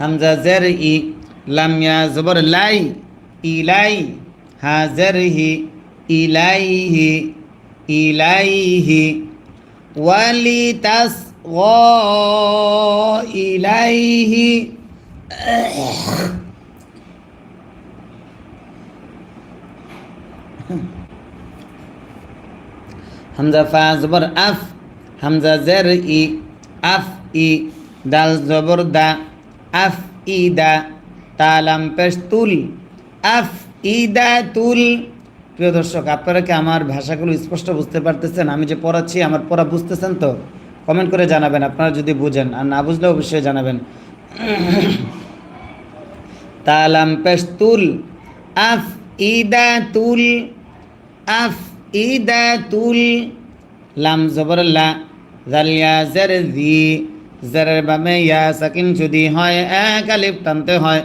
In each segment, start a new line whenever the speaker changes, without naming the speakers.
হামজা জের ই লামিয়া জবর লাই ইলাই হাজের হি ইলাইহি ইলাইহি ওয়ালি তাস ইলাইহি হামজা ফা জবর আফ, হামজা জের ই, আফ ই, দাল জবর দা। আফ ই দা তালাম পেশ তুল আফ ই দা তুল প্রিয় দর্শক, আপনারা কি আমার ভাষাগুলো স্পষ্ট বুঝতে পারতেছেন? আমি যে পড়াচ্ছি, আমার পড়া বুঝতেছেন তো? কমেন্ট করে জানাবেন, আপনারা যদি বুঝেন। আর না বুঝলে অবশ্যই জানাবেন। তালাম পেশ তুল আফ ইদা তুল আফ ইদা তুল লাম জবর জালিয়া জের জেরের বামে ইয়া সাকিন যদি হয়, এক আলিফ টানতে হয়।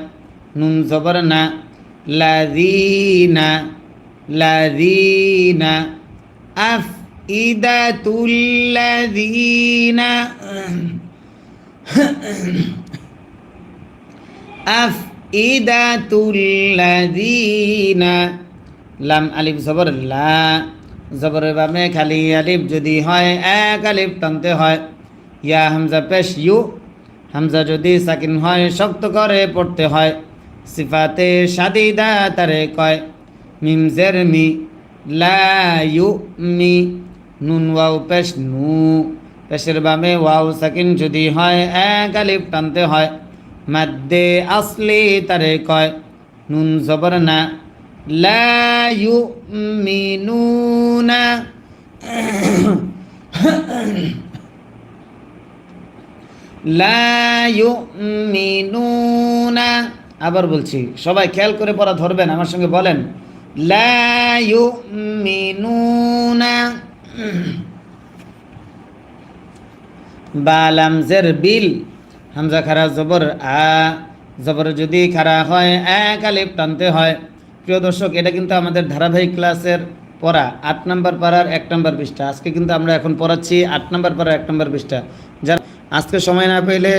নুন জবর না। লাদিনা লাদিনা আফ ইদা তুল আফ ইদা তুল লাম আলিফ জবর লা। জবর বামে খালি আলিফ যদি হয়, এক আলিফ টানতে হয়। ইয়া হামজা পেশ ইউ। হামজা যদি সাকিন হয়, শক্ত করে পড়তে হয়। সিফাতে সাদিদা তারে কয়, মিম জের মি, লা মি। নুন ওয়াও পেশ নু। পেশের বামে ওয়াও সাকিন যদি হয়, এক আলিফ টানতে হয়। মাদ্দে আসলি তারে কয়, নুন জবর না। লা ইউমিনুনা লা ইউমিনুনা। আবার বলছি, সবাই খেয়াল করে পড়া ধরবেন, আমার সঙ্গে বলেন। লা ইউমিনুনা। বালাম জের বিল। হামজা খারা জবর আ। জবর যদি খারা হয়, এক আলিফ টানতে হয়। প্রিয় দর্শক, এটা কিন্তু আমাদের ধারাবাহিক ক্লাসের পড়া। আট নম্বর পাড়ার এক নম্বর পৃষ্ঠা। আজকে কিন্তু আমরা এখন পড়াচ্ছি আট নম্বর পাড়ার এক নম্বর পৃষ্ঠা। যারা আজকে সময় না পেলে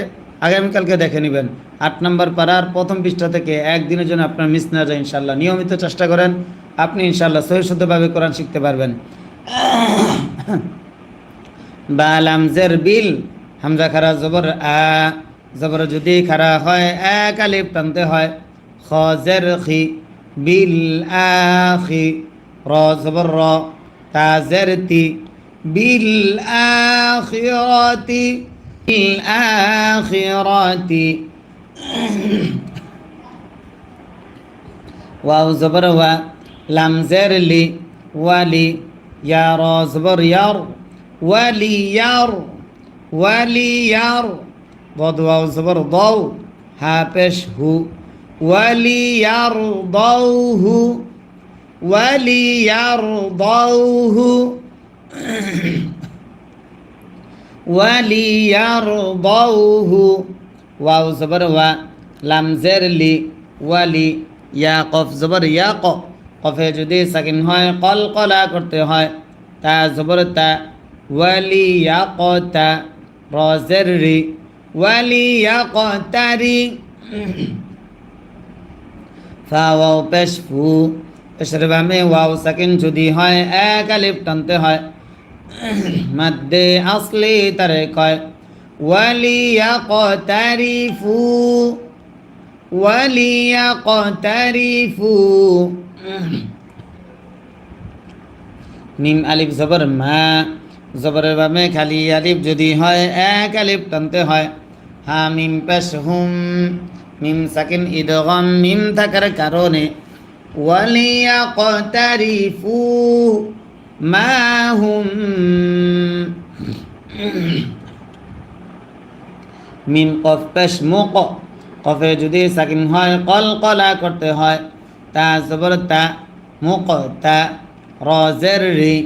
আগামীকালকে দেখে নেবেন। আট নম্বর পাড়ার প্রথম পৃষ্ঠা থেকে একদিনের জন্য আপনার মিস না যায় ইনশাল্লাহ নিয়মিত চেষ্টা করেন। আপনি ইনশাল্লাহ সহিশুদ্ধভাবে কোরআন শিখতে পারবেন। বালাম জের বিল, হামজা খারা জবর আ, জবর যদি খারা হয়, এক আলিফ টানতে হয়। খ জের খি, বিল আখি র জবর র, তা জের তি, বিল আখিরাতি বিল আখিরাতি ওয়াও জবর ওয়া লাম জের লি ওয়ালি ইয়া র জবর ইয়ার ওয়ালি ইয়ার ওয়ালিয়ার বদওয়াও জবর দৌ হা পেশ হু ওয়ালিয়ার দৌহু ওয়ালিয়ার দৌহু ওয়ালিয়ার দৌহু ওয়াও জবর ওয়া, লাম জের লি ওয়ালি ইয়া কফ জবর ইয়া ক কফে যদি সাকিন হয় কল কলা করতে হয়, তা জবর তা ওয়ালিয়া কতা রজের রি ওয়ালিয়া কতারি ফাওয়াও পেশ ফু পেশের বামে ওয়াও সাকিন যদি হয়, এক আলিফ টানতে হয়। মাদ্দে আসলি তারে কয় ওয়ালিয়া কতারি ফু ওয়ালিয়া কতারি ফু মিম আলিফ জবর মা, জবরের বামে খালি আলিফ যদি হয়, এক আলিফ টানতে হয়। হা মিম পেশ হুম মিম সাকিন ইদগম, মিম থাকার কারণে। ওয়ালিয়া কতারিফু মা হুম মিম কফ পেশ মুক কফে যদি সাকিন হয়, কল কলা করতে হয়। তা জবর তা মুক তা রজের রি।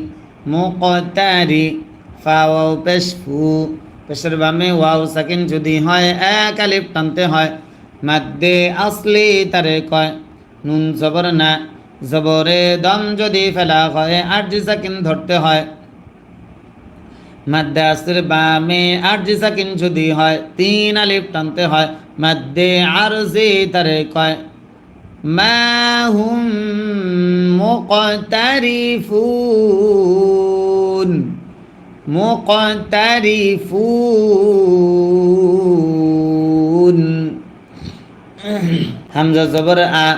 মুকতারি ফাওয়াও পেশ ফু। পেশের বামে ওয়াও সাকিন যদি হয়, এক আলিফ টানতে হয়। মাদ্দে আসলি তারে কয়, নুন জবর না। জবরে দম যদি ফেলা হয় আর জি সাকিন ধরতে হয়। মাদ্দে আসর বামে আরজি সাকিন যদি হয়, তিন আলিফ টানতে হয়। মাদ্দে আরজি তারে কয়, মা হুম মুকতারিফুন মুকতারিফুন। হামজা জবর আ,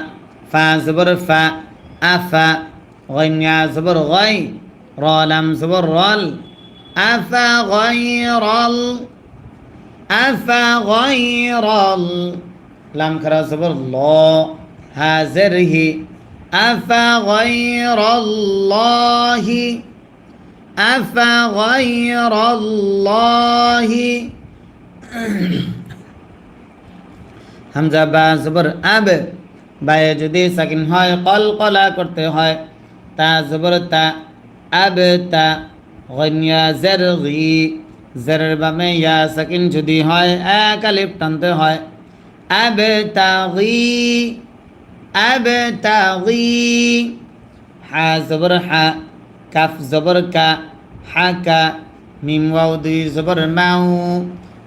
ফা জবর ফা। أفا غين زبر غي رالم زبر رال. أفا غير ال أفا غير ال. لم كرا زبر الله هازره أفا غير الله أفا غير الله. همزة بازبر أب. বায়ে যদি সাকিন হয়, কল কলা করতে হয়। তা জবর তা আব তা গনিয়া জের গি জেরের বামে ইয়া সাকিন যদি হয়, এক আলিফ টানতে হয়। আব তা গি আব তা গি। হা জবর হা, কাফ জবর কা, হা কা, মিম ওয়াও দুই জবর মাউ।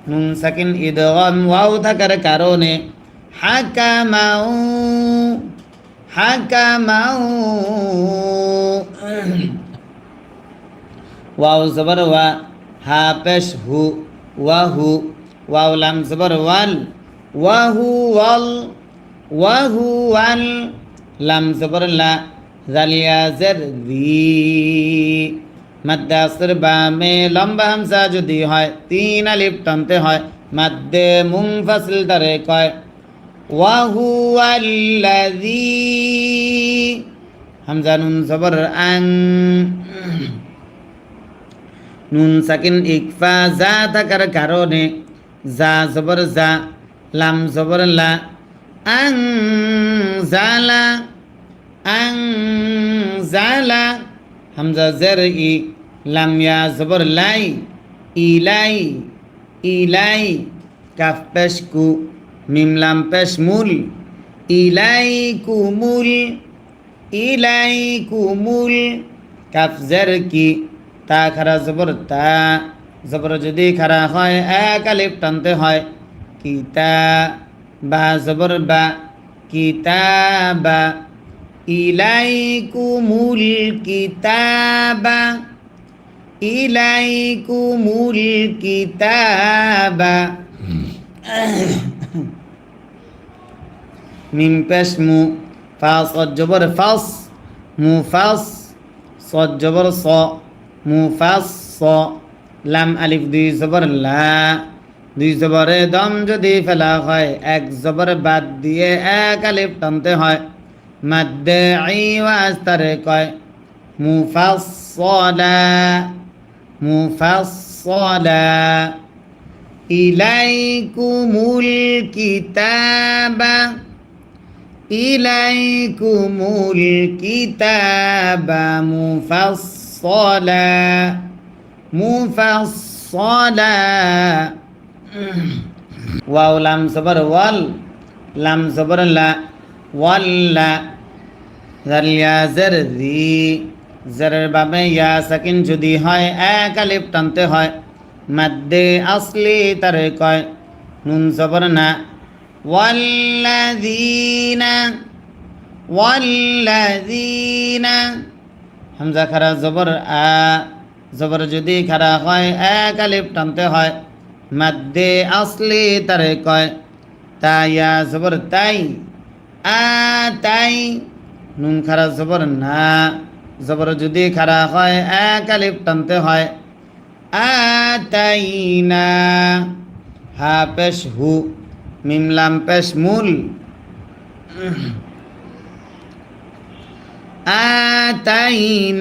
নুন সাকিন ইদগম ওয়াও থাকার কারণে হাকামাউ হাকামাউ। ওয়াও জবর ওয়া, হা পেশ হু ওয়াহু ওয়াও লাম জবর ওয়াল ওয়াহু ওয়াল ওয়াহু ওয়াল। লাম জবর লা, জালিয়া জের দি। মাদ্দে আসর বামে, লম্বা হামসা যদি হয়, তিন আলিফ টানতে হয়। মাদ্দে মুংফাসিল তারে কয় وهو الذي হামজা নুন জবর আং নুন সাকিন ইকফা যা থাকার কারণে যা জবর যা লাম জবর লা আং জালা আং জালা হামজা জের ই লাম ইয়া জবর লাই ইলাই ইলাই কাফ পেশ কু মিমলাম পেশ মূল ইলাই কুমুল ইলাই কুমুল কাফজের কি? তা খারা জবর তা। জবর যদি খারা হয়, এক আলিফ টানতে হয়। কিতা বা জবর বা? কিতাবা ইলাই কুমুল কিতাবা ইলাই কুমুল কিতাবা মিম পেশ মু ফা সদ জবর ফাস, মু ফাস সদ জবর স, মু ফাস স, লাম আলিফ দুই জবর লা, দুই জবরে দম যদি ফেলা হয়, এক জবর বাদ দিয়ে এক আলিফ টানতে হয়। মাদ্দে আই ওয়াজ তারে কয় মুফাসসলা মুফাসসলা ইলাইকুমুল কিতাবা। ইলাইকুমুল কিতাবা মুফাসসলা মুফাসসলা। ওয়াও, লাম সবর, ওয়াল। লাম সবর, লা ওয়াল্লা জালিয়া জের দি জেরের বাবে ইয়া সাকিন যদি হয়, এক আলিফ টানতে হয়। মাদ্দে আসলি তারে কয়, নুন সবর না। ওয়াল্লাযীনা ওয়াল্লাযীনা হামজা খারা জবর, আ, জবর যদি খারা হয়, এক আলিফ টানতে হয়। মাদ্দে আসলি তারে কয়, তা ইয়া জবর তাই, আ, তাই। নুন খারা জবর না, জবর যদি খারা হয়, এক আলিফ টানতে হয়। আ, তাই না হা পেশ হু। মিমলাম পেশ মূল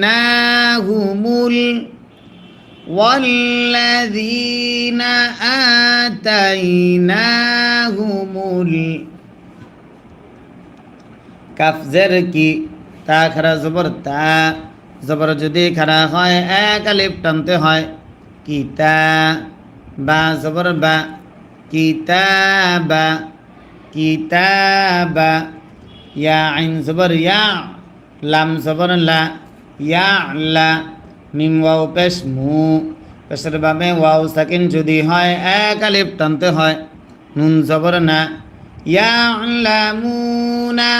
আতাইনাহুমুল والذين آتيناهم কাফজের কি তা খারা জবর তা জবর যদি খারা হয় এক আলিফ টানতে হয় কিতা বা জবর বা কিতাবা কিতাবা, ইয়া আইন জবর ইয়া লাম জবর লা, ইয়া লা, মিম ওয়াও পেশ মু, পেশের বামে ওয়াও সাকিন যদি হয়, এক আলিফ টানতে হয়, নুন জবর না ইয়ালামুনা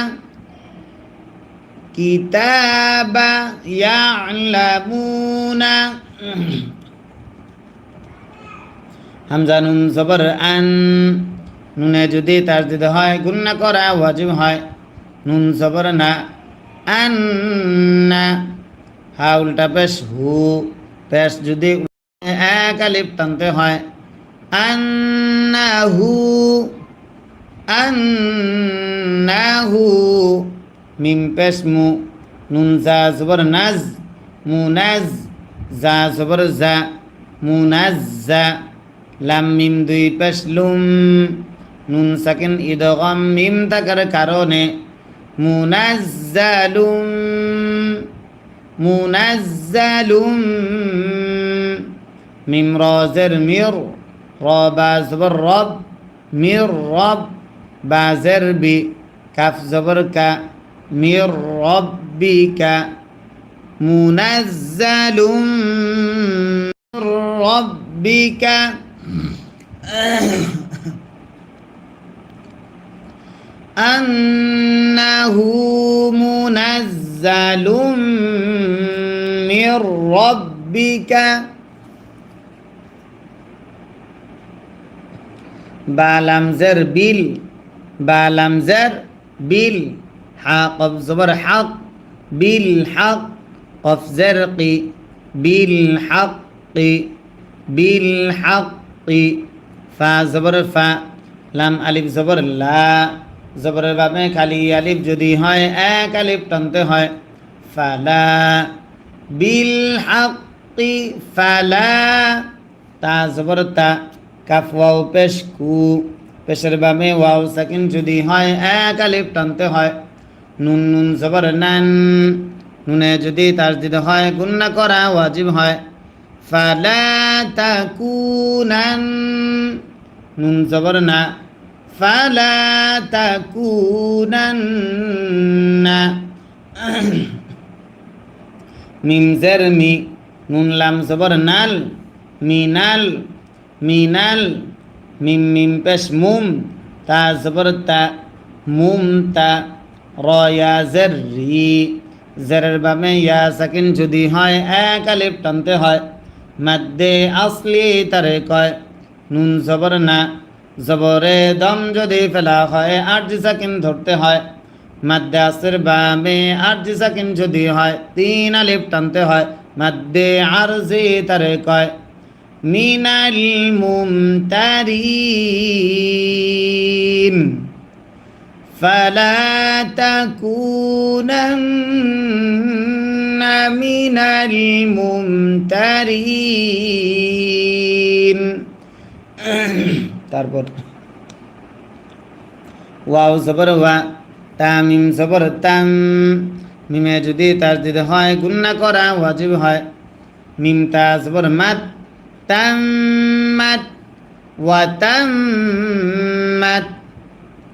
কিতাবা ইয়ালামুনা হামজা নুন জবর আন। নুনে যদি তার দিতে হয়, গুন্না করা ওয়াজিব হয়। নুন জবর না, আন না। হা উল্টা পেশ, হু পেশ যদি এক টানতে হয়। আন্নাহু আন্নাহু মিম পেশ মু, নুন জা জবর নাজ মুনাজ জা জবর জা মুনাজ্জা লাম মিম দুই পেশ লুম নুন সাকিন ইদগম মিম থাকার কারণে মুনাজ্জালুম মুনাজ্জালুম মিম রজের মির রবা জবর রব মির রব বাজের বি কাফ জবর কা মির রব্বিকা মুনাজ্জালুম মির রব্বিকা أنه منزل من ربك بالمزر بيل بالمزر بيل حق زبر حق بالحق قف زرقي بالحق بالحق ই, ফা জবর ফা, লাম, আলিফ, জবর, লা। জবরের বাবে খালি আলিফ যদি হয়, এক আলিফ টানতে হয়। ফালা। বিল হাকি ফালা। তা, জবর, তা। কাফ, ওয়াও, পেশ, কু। পেশের বামে ওয়াও, সাকিন যদি হয়, এক আলিফ টানতে হয়। নুন নুন, জবর, নান। নুনে যদি তার দিতে হয়, গুন্না করা ওয়াজিব হয়। ফালা তাকুনান, নুন জবর না, ফালা তাকুনান, মিম জের মি নুন লাম জবর নাল মিনাল মিনাল মিম মিম পেশ মুম, তা জবর তা, মুম তা রয়া জের রি জেরের বামে ইয়া সাকিন যদি হয়, এক আলিফ হয়। মাদ্দে আসলি তারে কয় নুন জবর না জবরে দম যদি ফেলা হয় আট সাকিন ধরতে হয় মাদ্দে আসের বামে আট সাকিন যদি হয় তিন আলিফ টানতে হয় মাদ্দে আরজি তারে কয় মিনাল মুমতারিন فلا تكونن من الممترين তারপর ওয়াও জবর ওয়া তামিম জবর তাম মিমে যদি তার দিতে হয় গুন্না করা ওয়াজিব হয় মিম তা জবর মাত তাম্মাত ওয়া তাম্মাত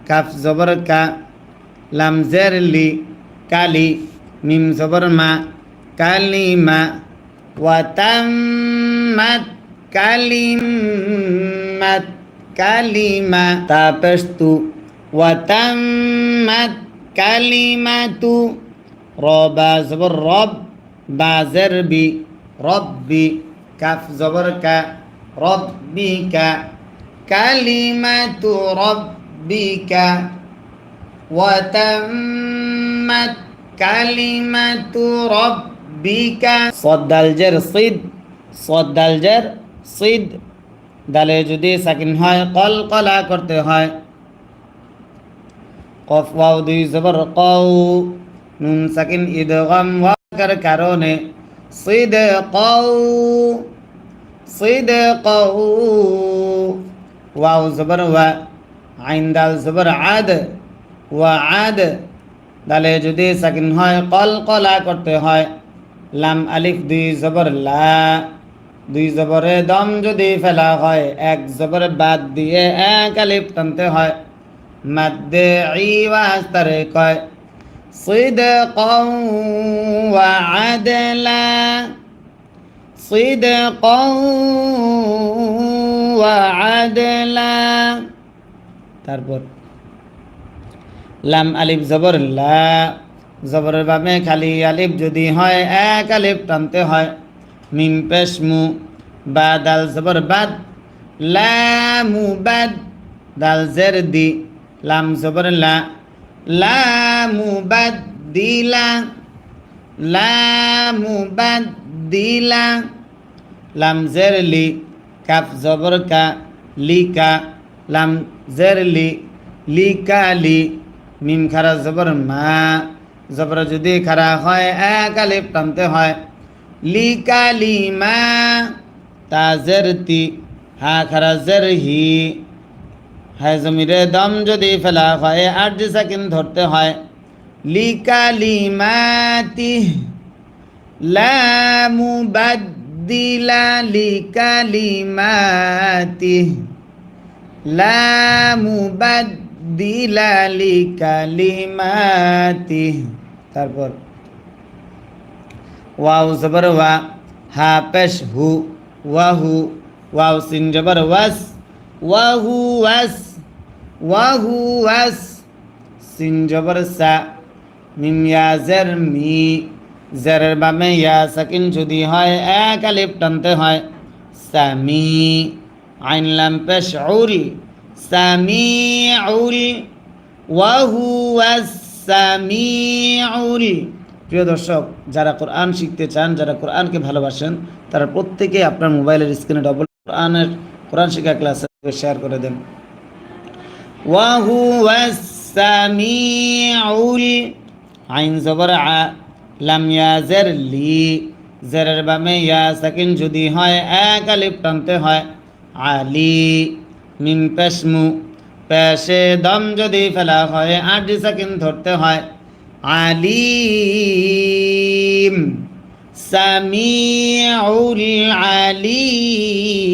কাফ জবর কা লাম জের লি কালি মিম জবর মা kalima wa tammat kalimat kalima. Tapestu wa tammat kalimatu. Roba zabar rob ba zarbi rabbi kaf zabar ka rabbika kalimatu rabbika wa tammat kalimatu robbi বিকা সদ দাল জের সিদ, সদ দাল জের সিদ। দালে যদি সাকিন হয়, কল কলা করতে হয়। কফ ওয়াও দুই জবর কউ নুন সাকিন ইদগাম ওয়াকার কারণে সিদ কউ সিদ কউ ওয়াও জবর ওয়া, আইন দাল জবর আদ, ওয়া আদ। দালে যদি সাকিন হয়, কল কলা করতে হয়। লাম আলিফ দুই জবর লা দুই জবরে দম যদি ফেলা হয় এক জবর বাদ দিয়ে এক আলিফ টানতে হয় মাদ্দে ইওয়াজ তারে কয় صدقا وعدلا صدقا وعدلا তারপর লাম আলিফ জবর লা জবরের বামে খালি আলিফ যদি হয়, এক আলিফ টানতে হয়। মিম পেশ মু বা দাল জবর বাদ। লামু বাদ, দাল জের দি। লাম জবর লা। লামু বাদ দিলা লামু বাদ দিলা লাম জের লি, কাফ জবর কা লিকা লাম জের লি লিকা লি। মিম খারা জবর মা। জবর যদি খারা হয়, এক আলিফ টানতে হয়। লি মা তা জের তি, হা খারা জের হি। হায় জমিরে দম যদি ফেলা হয়, আট সেকেন্ড ধরতে হয়। লি মাতি লা মুবাদ্দিলা লিকালিমাতিহ লা মুবাদ্দিলা লিকালিমাতিহ তারপর, ওয়াও জবর ওয়া, হা পেশ হু ওয়াহু ওয়াও সিন জবর ওয়াস ওয়াহু ওয়াস ওয়াহু ওয়াস, সিন জবর সা, মিম ইয়া জের মি, জেরের বামে ইয়া সাকিন যদি হয়, এক আলিফ টানতে হয় সামি আইন লাম পেশ উল সামিউল ওয়াহু সামিউল। প্রিয় দর্শক, যারা কোরআন শিখতে চান, যারা কোরআনকে ভালোবাসেন, তারা প্রত্যেকে আপনার মোবাইলের স্ক্রিনে ডবল কোরআনের, কোরআন শিক্ষা ক্লাসে শেয়ার করে দেন। সামিউল আইন জবর লাম ইয়া জের লি। জেরের বামে ইয়া সাকিন যদি হয়, এক আলিফ টানতে হয়। আলি, মিম পেশমু পেশে দম যদি ফেলা হয়, আট সেকেন্ড ধরতে হয়। আলিম সামি আউল আলি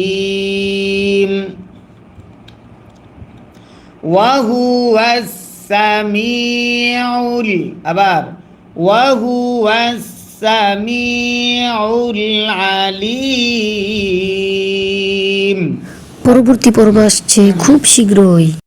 আলিম। ওয়াহুয়াস সামিউল আবার ওয়াহু সামি আউল আলিম।
পরবর্তী পর্ব আসছে খুব শীঘ্রই।